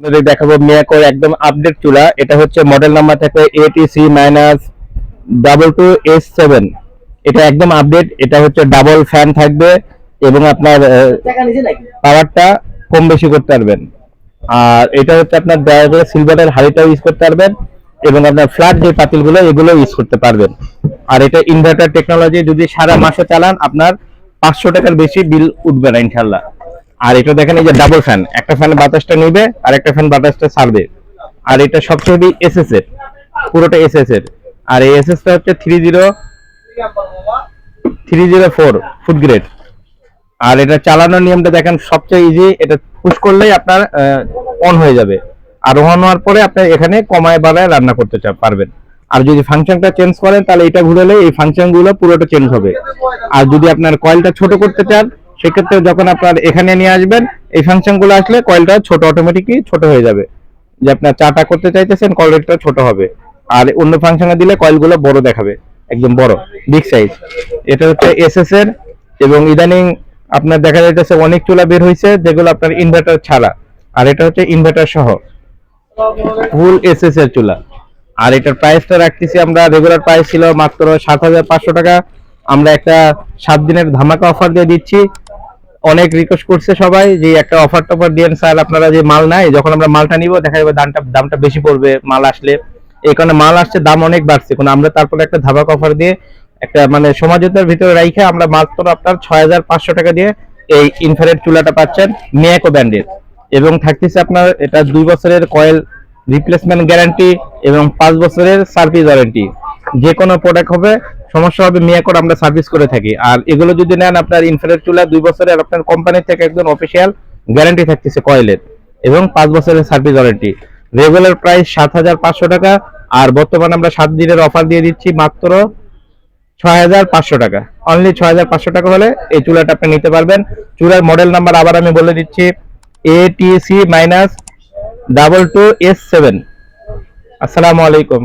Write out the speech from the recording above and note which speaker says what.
Speaker 1: আপনাদের দেখাবো মিয়াকোর একদম আপডেট চুলা। এটা হচ্ছে মডেল নাম্বার থাকবে ATC minus double two S seven এটা একদম আপডেট এটা হচ্ছে ডাবল ফ্যান থাকবে এবং আপনার পাওয়ারটা কম বেশি করতে পারবেন। আর এটা হচ্ছে আপনার দয়া করে সিলভারের হাড়িটাও ইউজ করতে পারবেন এবং আপনার ফ্ল্যাট যে পাতিলগুলো এগুলো ইউজ করতে পারবেন। আর এটা ইনভার্টার টেকনোলজি যদি সারা মাসে চালান আপনার পাঁচশো টাকার বেশি বিল উঠবে না ইনশাল্লাহ আর এটা দেখেন এই যে ডাবল ফ্যান একটা ফ্যান বাতাসটা নিবে, আর একটা ফ্যান বাতাসটা ছাড়বে। আর এটা সবচেয়ে এসএস এর, পুরোটা এসএস এর। আর এই এসএসটা হচ্ছে three zero three zero four food grade আর এটা চালানোর নিয়মটা দেখেন সবচেয়ে ইজি এটা পুশ করলেই আপনার অন হয়ে যাবে। আর অন হওয়ার পরে আপনি এখানে কমায় বাড়ায় রান্না করতে পারবেন। আর যদি ফাংশনটা চেঞ্জ করেন, তাহলে এটা ঘুরালে এই ফাংশনগুলো পুরোটা চেঞ্জ হবে। আর যদি আপনার কয়েলটা ছোট করতে চান সেক্ষেত্রে যখন আপনার এখানে নিয়ে আসবেন, এই ফাংশনগুলো আসলে কয়েলটা ছোট অটোমেটিকলি ছোট হয়ে যাবে। যে আপনার চাটা করতে চাইতেছেন কয়েলটা ছোট হবে। আর অন্য ফাংশনে দিলে কয়েলগুলো বড় দেখাবে, একদম বড় বিগ সাইজ এটা হচ্ছে এসএস এর এবং ইদানিং আপনার দেখা যাইতেছে অনেক চুলা বের হয়েছে যেগুলো আপনার ইনভার্টার ছাড়া। আর এটা হচ্ছে ইনভার্টার সহ। ফুল এসএস এর চুলা। আর এটার প্রাইসটা রাখতেছি আমরা রেগুলার প্রাইস ছিল মাত্র সাত হাজার পাঁচশো টাকা। আমরা একটা সাত দিনের ধামাকা অফার দিয়ে দিচ্ছি। অনেক রিকোয়েস্ট করছে সবাই যে একটা অফার টফার দিয়েন স্যার আপনারা যে মাল নাই যখন আমরা মালটা নিব, দেখা যাবে দামটা দামটা বেশি পড়বে মাল আসলে। এই কারণে মাল আসছে, দাম অনেক বাড়ছে। কিন্তু আমরা তারপরে একটা ধামাকা অফার দিয়ে একটা মানে সমাজতার ভিতরে রাইখে আমরা মাত্র আপনার ছয় হাজার পাঁচশো টাকা দিয়ে এই ইনফ্রারেড চুলাটা পাচ্ছেন মিয়াকো ব্র্যান্ডের এবং থাকতেছে আপনার এটা দুই বছরের কয়েল রিপ্লেসমেন্ট গ্যারান্টি এবং পাঁচ বছরের সার্ভিস ওয়ারেন্টি যে কোনো প্রোডাক্ট হবে সমস্যা হবে মিয়াকোর আমরা সার্ভিস করে থাকি। আর এগুলো যদি নেন আপনার ইনফ্রারেড চুলা দুই বছরের আপনার কোম্পানি থেকে একদম অফিসিয়াল গ্যারান্টি থাকতেছে কয়েলের। এবং পাঁচ বছরের সার্ভিস ওয়ারেন্টি রেগুলার প্রাইস সাত হাজার পাঁচশো টাকা, আর বর্তমানে আমরা সাত দিনের অফার দিয়ে দিচ্ছি মাত্র ছয় হাজার পাঁচশো টাকা। অনলি ছয় হাজার পাঁচশো টাকা হলে এই চুলাটা আপনি নিতে পারবেন। চুলার মডেল নাম্বার আবার আমি বলে দিচ্ছি ATC minus double two S seven আসসালামু আলাইকুম।